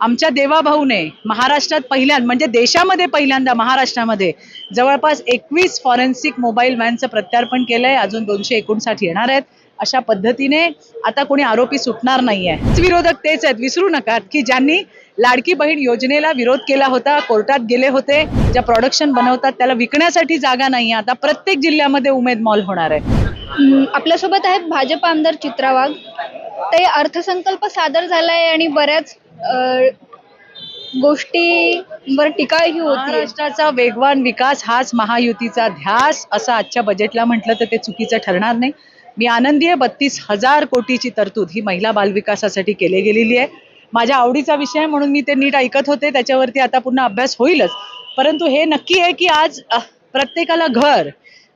आमच्या देवाभाऊने महाराष्ट्रात पहिल्यांदा म्हणजे देशामध्ये पहिल्यांदा महाराष्ट्रामध्ये जवळपास एकवीस फॉरेन्सिक मोबाईल व्हॅनचं प्रत्यार्पण केलंय. अजून दोनशे एकोणसाठ येणार आहेत. अशा पद्धतीने आता कोणी आरोपी सुटणार नाहीये. विरोधक तेच आहेत. विसरू नका की ज्यांनी लाडकी बहीण योजनेला विरोध केला होता कोर्टात गेले होते ज्या प्रोडक्शन बनवतात त्याला विकण्यासाठी जागा नाहीये. आता प्रत्येक जिल्ह्यामध्ये उमेद मॉल होणार आहे. आपल्यासोबत आहेत भाजप आमदार चित्रा वाघ ते अर्थसंकल्प सादर झालाय आणि बऱ्याच गोष्टींवर टीकाही होती. महाराष्ट्राचा वेगवान विकास हाच महायुतीचा ध्यास असं आजच्या बजेटला म्हटलं तर ते चुकीचं ठरणार नाही. मी आनंदी आहे बत्तीस हजार कोटीची तरतूद ही महिला बालविकासासाठी केली गेलेली आहे. माझ्या आवडीचा विषय म्हणून मी ते नीट ऐकत होते त्याच्यावरती आता पुन्हा अभ्यास होईलच. परंतु हे नक्की आहे की आज प्रत्येकाला घर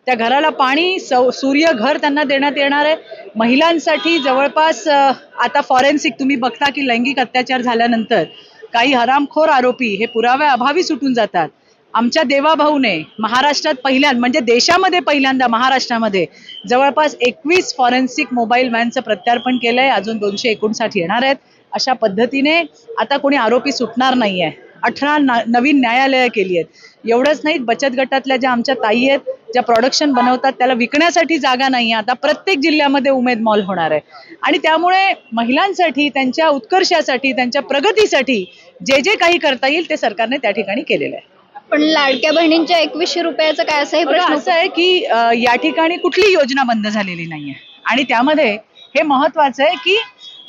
त्या घराला पाणी सौ सूर्य घर त्यांना देण्यात येणार आहे. महिलांसाठी जवळपास आता फॉरेन्सिक तुम्ही बघता की लैंगिक अत्याचार झाल्यानंतर काही हरामखोर आरोपी हे पुराव्या अभावी सुटून जातात. आमच्या देवाभाऊने महाराष्ट्रात पहिल्यांदा म्हणजे देशामध्ये पहिल्यांदा महाराष्ट्रामध्ये जवळपास एकवीस फॉरेन्सिक मोबाईल व्हॅनचं प्रत्यार्पण केलंय. अजून दोनशे एकोणसाठ येणार आहेत. अशा पद्धतीने आता कोणी आरोपी सुटणार नाहीये. अठरा नवीन न्यायालयं केली आहेत. एवढंच नाही बचत गटातल्या ज्या आमच्या ताई आहेत ज्या प्रोडक्शन बनवतात त्याला विकण्यासाठी जागा नाही आता प्रत्येक जिल्ह्यामध्ये उमेद मॉल होणार आहे. आणि त्यामुळे महिलांसाठी त्यांच्या उत्कर्षासाठी त्यांच्या प्रगतीसाठी जे जे काही करता येईल ते सरकारने त्या ठिकाणी केलेलं आहे. पण लाडक्या बहिणींच्या एकवीसशे रुपयाचा काय बघा, प्रश्न असं आहे की या ठिकाणी कुठली योजना बंद झालेली नाहीये. आणि त्यामध्ये हे महत्वाचं आहे की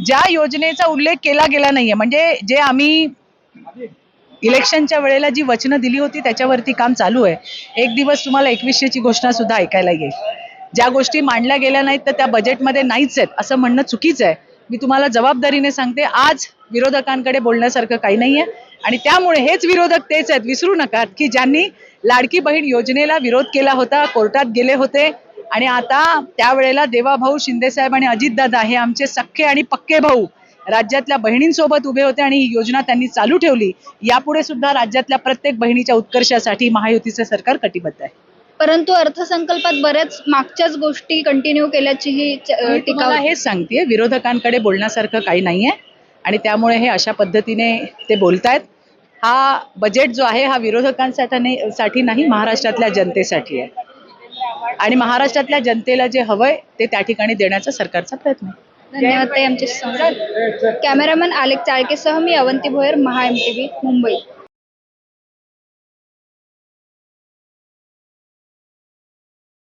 ज्या योजनेचा उल्लेख केला गेला नाहीये म्हणजे जे आम्ही इलेक्शनच्या वेळेला जी वचनं दिली होती त्याच्यावरती काम चालू आहे. एक दिवस तुम्हाला एकवीसशेची घोषणा सुद्धा ऐकायला येईल. ज्या गोष्टी मांडल्या गेल्या नाहीत तर त्या बजेटमध्ये नाहीच आहेत असं म्हणणं चुकीचं आहे. मी तुम्हाला जबाबदारीने सांगते आज विरोधकांकडे बोलण्यासारखं काही नाहीये. आणि त्यामुळे हेच विरोधक तेच आहेत विसरू नका. की ज्यांनी लाडकी बहीण योजनेला विरोध केला होता कोर्टात गेले होते आणि आता त्यावेळेला देवाभाऊ शिंदेसाहेब आणि अजितदादा हे आमचे सख्खे आणि पक्के भाऊ राज्यातल्या बहिणींसोबत उभे होते आणि ही योजना त्यांनी चालू ठेवली. यापुढे सुद्धा राज्यातल्या प्रत्येक बहिणीच्या उत्कर्षासाठी महायुतीचं सरकार कटिबद्ध आहे. परंतु अर्थसंकल्पात बऱ्याच मागच्याच गोष्टी कंटिन्यू केल्याचीही टीका. हेच सांगतेय विरोधकांकडे बोलण्यासारखं काही नाहीये आणि त्यामुळे हे अशा पद्धतीने ते बोलतायत. हा बजेट जो आहे हा विरोधकांसाठी साठी नाही महाराष्ट्रातल्या जनतेसाठी आहे. आणि महाराष्ट्रातल्या जनतेला जे हवंय ते त्या ठिकाणी देण्याचा सरकारचा प्रयत्न आहे. धन्यवाद ताई आमचे कॅमेरामन आलेख चाळकेसह मी Avanti Bhoyar Maha M T V Mumbai.